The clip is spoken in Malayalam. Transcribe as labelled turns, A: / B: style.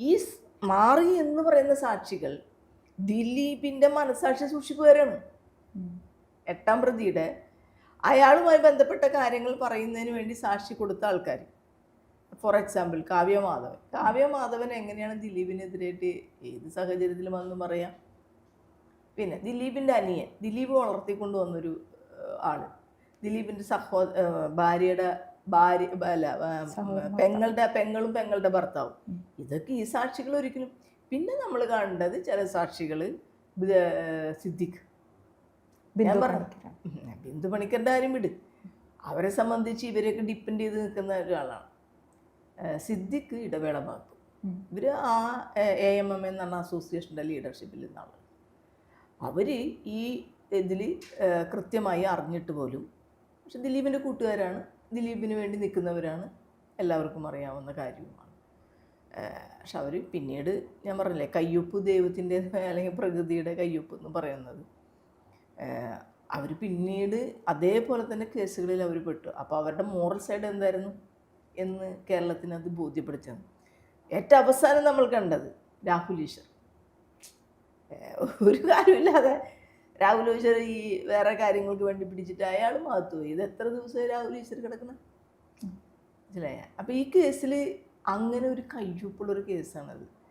A: ഈ മാറി എന്ന് പറയുന്ന സാക്ഷികൾ ദിലീപിന്റെ മനസാക്ഷി സൂക്ഷിക്കുകയാണ്. എട്ടാം പ്രതിയുടെ അയാളുമായി ബന്ധപ്പെട്ട കാര്യങ്ങൾ പറയുന്നതിന് വേണ്ടി സാക്ഷി കൊടുത്ത ആൾക്കാർ ഫോർ എക്സാമ്പിൾ കാവ്യമാധവൻ കാവ്യമാധവൻ എങ്ങനെയാണ് ദിലീപിനെതിരായിട്ട് ഏത് സാഹചര്യത്തിലും വന്ന് പറയാം? പിന്നെ ദിലീപിന്റെ അനിയൻ. ദിലീപ് വളർത്തിക്കൊണ്ടു വന്നൊരു ആൾ. ദിലീപിന്റെ സഹോ ഭാര്യയുടെ ഭാര്യ അല്ല പെങ്ങളുടെ പെങ്ങളും പെങ്ങളുടെ ഭർത്താവും. ഇതൊക്കെ ഈ സാക്ഷികൾ ഒരിക്കലും പിന്നെ നമ്മൾ കാണേണ്ടത് ചില സാക്ഷികൾ സിദ്ദിഖ്.
B: ബിന്ദു
A: ഞാൻ പറഞ്ഞു. ബിന്ദു പണിക്കരുടെ ആരും വിട്. അവരെ സംബന്ധിച്ച് ഇവരെയൊക്കെ ഡിപ്പെൻഡ് ചെയ്ത് നിൽക്കുന്ന ഒരാളാണ്. സിദ്ദിഖ് ഇടവേള ഭാഗത്ത്. ഇവർ ആ എ എം എം എന്ന് പറഞ്ഞ അസോസിയേഷന്റെ ലീഡർഷിപ്പിൽ നിന്നാണ്. അവർ ഈ ഇതിൽ കൃത്യമായി അറിഞ്ഞിട്ട് പോലും പക്ഷെ ദിലീപിന്റെ കൂട്ടുകാരാണ്. ദിലീപിന് വേണ്ടി നിൽക്കുന്നവരാണ് എല്ലാവർക്കും അറിയാവുന്ന കാര്യവുമാണ്. പക്ഷെ അവർ പിന്നീട് ഞാൻ പറഞ്ഞില്ലേ കയ്യൊപ്പ് ദൈവത്തിന്റെ അല്ലെങ്കിൽ പ്രകൃതിയുടെ കയ്യൊപ്പ് എന്ന് പറയുന്നത്. അവർ പിന്നീട് അതേപോലെ തന്നെ കേസുകളിൽ അവർ പെട്ടു. അപ്പോൾ അവരുടെ മോറൽ സൈഡ് എന്തായിരുന്നു എന്ന് കേരളത്തിന് അത് ബോധ്യപ്പെടുത്തിയത് ഏറ്റവും അവസാനം നമ്മൾ കണ്ടത് രാഹുൽ ഈശ്വർ. ഒരു കാര്യമില്ലാതെ രാഹുൽ ഈശ്വർ ഈ വേറെ കാര്യങ്ങൾക്ക് വേണ്ടി പിടിച്ചിട്ട് അയാൾ മാത്തുപോയി ഇത് എത്ര ദിവസമായി രാഹുൽ ഈശ്വർ കിടക്കണം? മനസ്സിലായ? അപ്പോൾ ഈ കേസിൽ അങ്ങനെ ഒരു കയ്യൊപ്പുള്ളൊരു കേസാണത്.